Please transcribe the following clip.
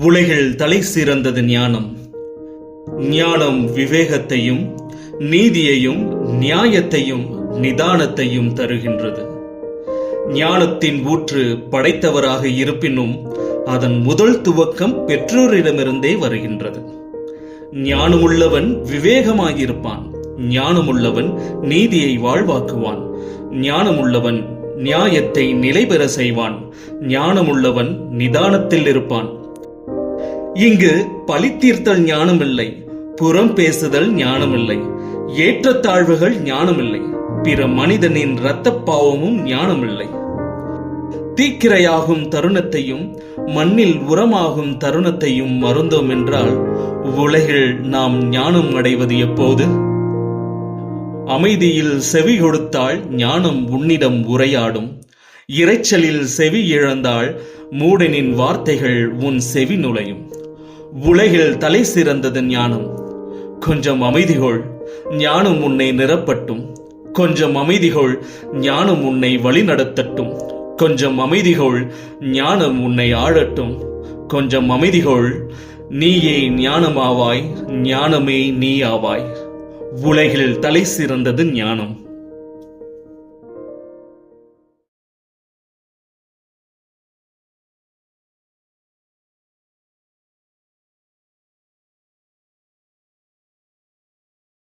உலகில் தலை சிறந்தது ஞானம். ஞானம் விவேகத்தையும் நீதியையும் நியாயத்தையும் நிதானத்தையும் தருகின்றது. ஞானத்தின் ஊற்று படைத்தவராக இருப்பினும் அதன் முதல் துவக்கம் பெற்றோரிடமிருந்தே வருகின்றது. ஞானமுள்ளவன் விவேகமாயிருப்பான். ஞானமுள்ளவன் நீதியை வாழ்வாக்குவான். ஞானமுள்ளவன் நியாயத்தை நிலைபெற செய்வான். ஞானமுள்ளவன் நிதானத்தில் இருப்பான். இங்கு பழித்தீர்த்தல் ஞானமில்லை புறம் பேசுதல் ஞானமில்லை ஏற்றத்தாழ்வுகள் ஞானமில்லை பிற மனிதனின் இரத்த பாவமும் ஞானமில்லை. தீக்கிரையாகும் தருணத்தையும் மண்ணில் உரமாகும் தருணத்தையும் மறந்தோம் என்றால் உலகில் நாம் ஞானம் அடைவது எப்போது? அமைதியில் செவி கொடுத்தால் ஞானம் உன்னிடம் உரையாடும் இரைச்சலில் செவி இழந்தால் மூடனின் வார்த்தைகள் உன் செவி நுழையும். உலகில் தலை சிறந்தது ஞானம். கொஞ்சம் அமைதிகொள் ஞானம் உன்னை நிரப்பட்டும். கொஞ்சம் அமைதிகொள் ஞானம் உன்னை வழிநடத்தட்டும். கொஞ்சம் அமைதிகொள் ஞானம் உன்னை ஆளட்டும். கொஞ்சம் அமைதிகொள் நீயே ஞானமாவாய் ஞானமே நீ ஆவாய். உலகில் தலை சிறந்தது ஞானம்.